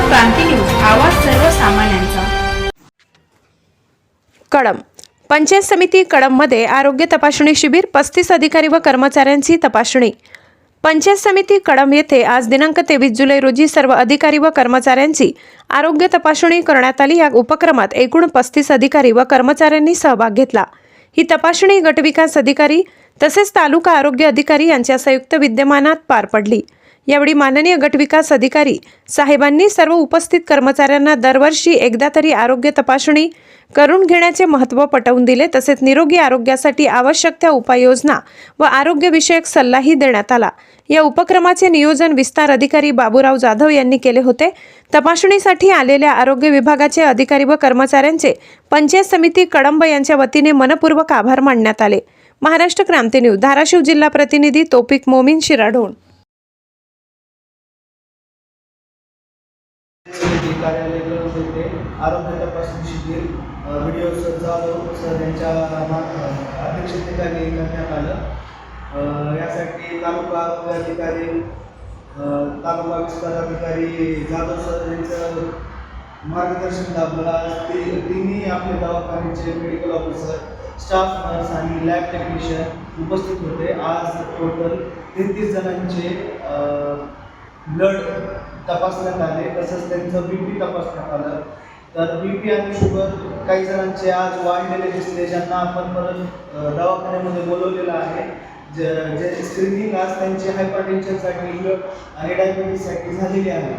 क्रांती news आवाज सर्वसामान्यांचा. कळम पंचायत समिती कळममध्ये आरोग्य तपासणी शिबिर पस्तीस अधिकारी व कर्मचाऱ्यांची तपासणी. पंचायत समिती कळम येथे आज दिनांक तेवीस जुलै रोजी सर्व अधिकारी व कर्मचाऱ्यांची आरोग्य तपासणी करण्यात आली. या उपक्रमात एकूण पस्तीस अधिकारी व कर्मचाऱ्यांनी सहभाग घेतला. ही तपासणी गटविकास अधिकारी तसेच तालुका आरोग्य अधिकारी यांच्या संयुक्त विद्यमानात पार पडली. यावेळी माननीय गटविकास अधिकारी साहेबांनी सर्व उपस्थित कर्मचाऱ्यांना दरवर्षी एकदा तरी आरोग्य तपासणी करून घेण्याचे महत्त्व पटवून दिले. तसेच निरोगी आरोग्यासाठी आवश्यक त्या उपाययोजना व आरोग्यविषयक सल्लाही देण्यात आला. या उपक्रमाचे नियोजन विस्तार अधिकारी बाबूराव जाधव यांनी केले होते. तपासणीसाठी आलेल्या आरोग्य विभागाचे अधिकारी व कर्मचाऱ्यांचे पंचायत समिती कडंब यांच्या वतीने मनपूर्वक आभार मानण्यात आले. महाराष्ट्र क्रांती न्यूज धाराशिव जिल्हा प्रतिनिधी तोपिक मोमीन शिराढोण. आरोग्य तपासणी शिबिर व्हिडिओ सर जाधव सर यांच्या अध्यक्षतेखाली करण्यात आलं. यासाठी तालुका आरोग्य अधिकारी तालुका विस्तार अधिकारी जाधव सर यांचं मार्गदर्शन लाभलं आज ते तिन्ही आपले दवाखान्याचे मेडिकल ऑफिसर स्टाफ नर्स आणि लॅब टेक्निशियन उपस्थित होते. आज टोटल तेहतीस जणांचे ब्लड तपासण्यात आले. तसंच त्यांचं बी पी तपासण्यात आलं. तर बी पी आणि शुगर काही जणांचे आज वाढलेले दिसले ज्यांना आपण परत दवाखान्यामध्ये बोलवलेलं आहे. जे जे स्क्रीनिंग आज त्यांची हायपर टेन्शनसाठी आणि डायबिटीजसाठी झालेली आहे.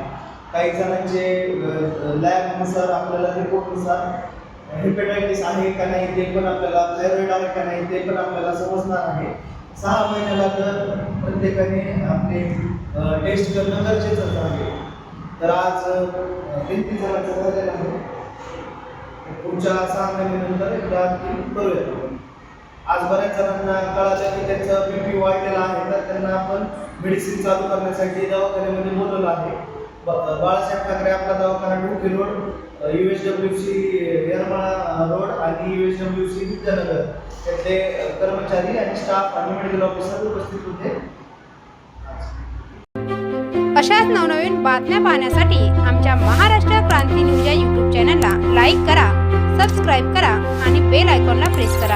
काही जणांचे लॅबनुसार आपल्याला रिपोर्टनुसार हेपेटायटिस आहे का नाही ते पण आपल्याला थायरॉइड आहे का नाही ते पण आपल्याला समजणार आहे. सहा महिन्याला तर प्रत्येकाने आपले टेस्ट करणं गरजेचंच आहे. तर आज तेहतीस जणांचं झालेलं आहे पुढच्या सहा महिन्यानंतर एकदा करूया. आज बऱ्याच जणांना कळालं की त्यांचं बी पी वाढलेलं आहे तर त्यांना आपण मेडिसिन चालू करण्यासाठी दवाखान्यामध्ये बोलवलं आहे. बाळासाहेब ठाकरे आपला दवाखाना Duki road U S W C Yermala road आणि U S W C Vidyanagar. त्यातले कर्मचारी आणि स्टाफ आणि मेडिकल ऑफिसर उपस्थित होते. अशाच नवनवीन बातम्या पाहण्यासाठी आमच्या महाराष्ट्र क्रांती न्यूज या यूट्यूब चॅनलला लाईक करा सबस्क्राईब करा आणि बेल आयकॉनला प्रेस करा.